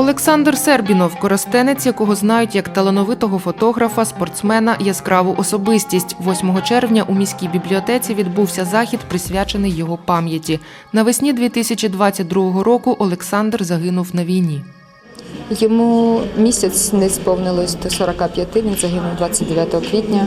Олександр Сербінов, коростенець, якого знають як талановитого фотографа, спортсмена, яскраву особистість. 8 червня у міській бібліотеці відбувся захід, присвячений його пам'яті. Навесні 2022 року Олександр загинув на війні. Йому місяць не сповнилось до 45, він загинув 29 квітня,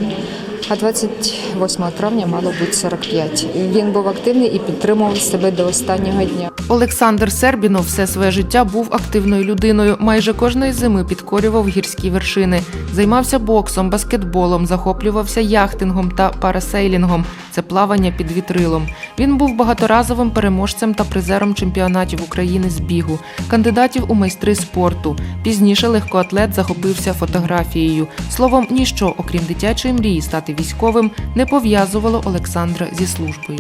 а 28 травня мало бути 45. Він був активний і підтримував себе до останнього дня. Олександр Сербінов все своє життя був активною людиною. Майже кожної зими підкорював гірські вершини. Займався боксом, баскетболом, захоплювався яхтингом та парасейлінгом. Це плавання під вітрилом. Він був багаторазовим переможцем та призером чемпіонатів України з бігу, кандидатів у майстри спорту. Пізніше легкоатлет захопився фотографією. Словом, ніщо, окрім дитячої мрії стати військовим, не пов'язувало Олександра зі службою.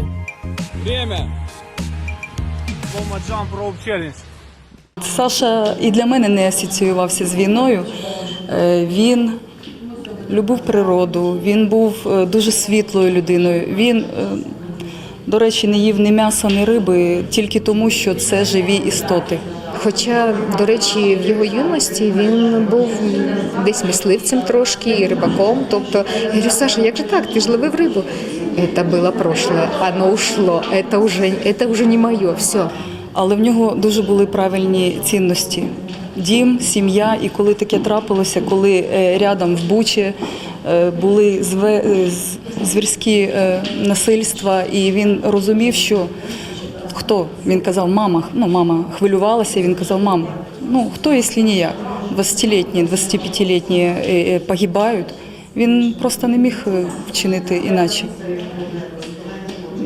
Саша і для мене не асоціювався з війною. Е, Він любив природу, він був е, дуже світлою людиною. Він, е, до речі, не їв ні м'яса, ні риби тільки тому, що це живі істоти. Хоча, до речі, в його юності він був десь мисливцем трошки і рибаком. Тобто, я говорю, Саша, як же так? Ти ж ловив рибу. Это было прошлое, оно ушло, это уже, это уже не моє, все. Але в нього дуже були правильні цінності. Дім, сім'я, і коли таке трапилося, коли е, рядом в Бучі е, були зве- е, з- звірські е, насильства, і він розумів, що хто? Він казав, мама, ну мама хвилювалася, він казав, мам, ну хто, якщо не я? 20-літні, 25-літні е, е, погибають. Він просто не міг е, вчинити іначе.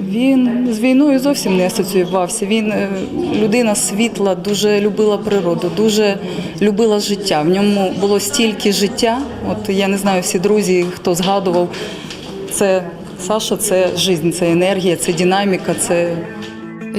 Він з війною зовсім не асоціювався. Він людина світла, дуже любила природу, дуже любила життя. В ньому було стільки життя. От я не знаю, всі друзі, хто згадував, це Саша, це життя, це енергія, це динаміка, це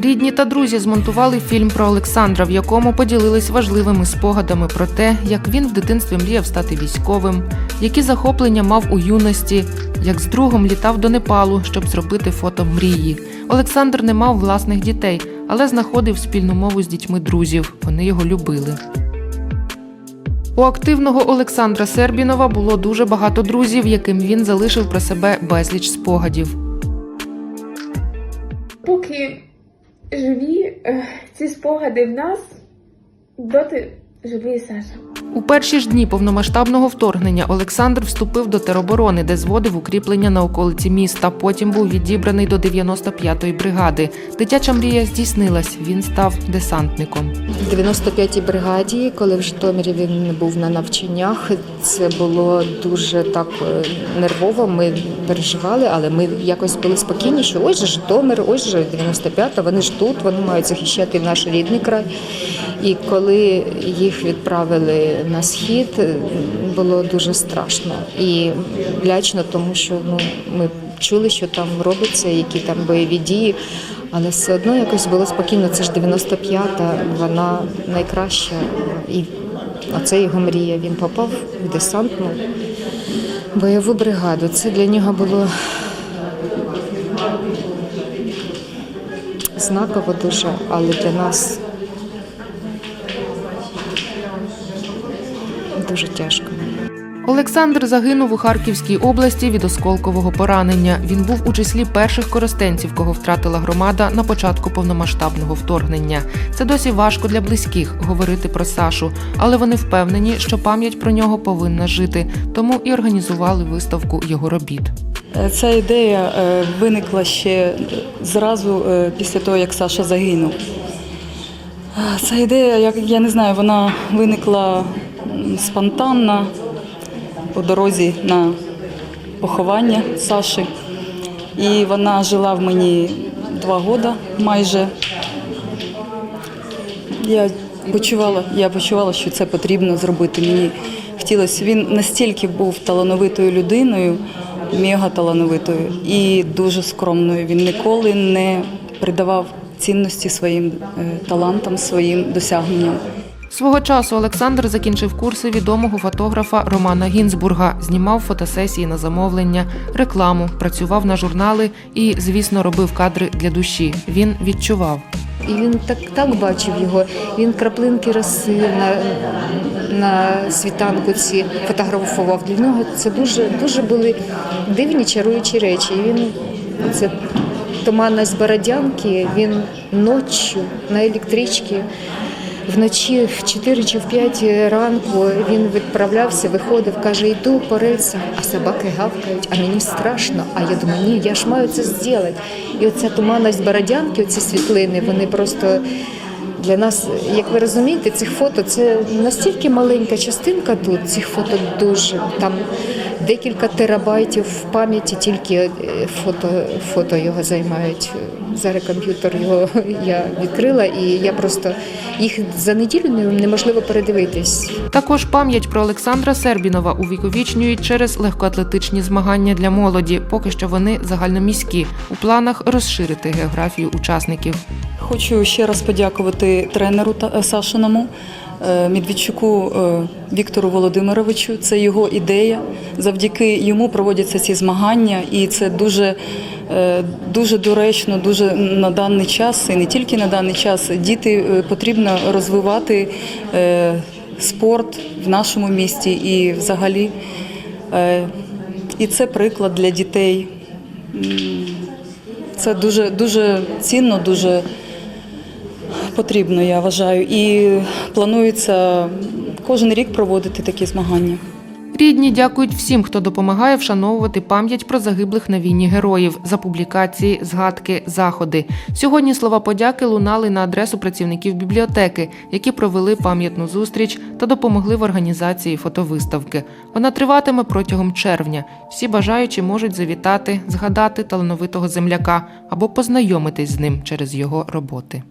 Рідні та друзі змонтували фільм про Олександра, в якому поділились важливими спогадами про те, як він в дитинстві мріяв стати військовим, які захоплення мав у юності, як з другом літав до Непалу, щоб зробити фото мрії. Олександр не мав власних дітей, але знаходив спільну мову з дітьми друзів. Вони його любили. У активного Олександра Сербінова було дуже багато друзів, яким він залишив про себе безліч спогадів. поки живі е, ці спогади в нас, доти живі Саша. У перші ж дні повномасштабного вторгнення Олександр вступив до тероборони, де зводив укріплення на околиці міста. Потім був відібраний до 95-ї бригади. Дитяча мрія здійснилась. Він став десантником. В 95-й бригаді, коли в Житомирі він був на навчаннях, це було дуже так е, нервово. Ми переживали, але ми якось були спокійні, що ось же Житомир, ось же 95-та, вони ж тут, вони мають захищати наш рідний край. І коли їх відправили на схід, е, було дуже страшно і лячно, тому що ну ми чули, що там робиться, які там бойові дії. Але все одно якось було спокійно. Це ж 95-та, вона найкраща. І оце його мрія. Він попав в десантну бойову бригаду. Це для нього було знаково дуже, але для нас дуже тяжко. Олександр загинув у Харківській області від осколкового поранення. Він був у числі перших коростенців, кого втратила громада на початку повномасштабного вторгнення. Це досі важко для близьких говорити про Сашу, але вони впевнені, що пам'ять про нього повинна жити, тому і організували виставку його робіт. Е, Ця ідея е, виникла ще зразу е, після того, як Саша загинув. Ця ідея, як я не знаю, вона виникла спонтанно по дорозі на поховання Саші. І вона жила в мені два роки майже. Я почувала, я почувала, що це потрібно зробити. Мені хотілося. Він настільки був талановитою людиною, мега талановитою і дуже скромною. Він ніколи не придавав цінності своїм е, талантам, своїм досягненням. Свого часу Олександр закінчив курси відомого фотографа Романа Гінзбурга, знімав фотосесії на замовлення, рекламу, працював на журнали і, звісно, робив кадри для душі. Він відчував. і він так, так бачив його. Він краплинки роси на, на світанку ці фотографував. Для нього це дуже, дуже були дивні чаруючі речі. І він це туманність Бородянки, він ночі на електричці. Вночі в 4 чи в 5 ранку він відправлявся, виходив, каже, йду по рельсам, а собаки гавкають, а мені страшно. А я думаю, ні, я ж маю це зробити. І оця туманність Бородянки, оці світлини, вони просто для нас, як ви розумієте, цих фото це настільки маленька частинка тут. Цих фото дуже там декілька терабайтів в пам'яті, тільки е, фото, фото його займають. Зараз комп'ютер його я відкрила, і я просто їх за неділю неможливо передивитись. Також пам'ять про Олександра Сербінова увіковічнюють через легкоатлетичні змагання для молоді. Поки що вони загальноміські. У планах розширити географію учасників. Хочу ще раз подякувати тренеру е, Сашиному. е, Медведчуку е, Віктору Володимировичу, це його ідея. Завдяки йому проводяться ці змагання, і це дуже, дуже доречно, дуже на даний час, і не тільки на даний час. Діти потрібно розвивати спорт в нашому місті і взагалі. І це приклад для дітей. Це дуже, дуже цінно, дуже потрібно, я вважаю. І планується кожен рік проводити такі змагання. Рідні дякують всім, хто допомагає вшановувати пам'ять про загиблих на війні героїв за публікації, згадки, заходи. Сьогодні слова подяки лунали на адресу працівників бібліотеки, які провели пам'ятну зустріч та допомогли в організації фотовиставки. Вона триватиме протягом червня. Всі бажаючі можуть завітати, згадати талановитого земляка або познайомитись з ним через його роботи.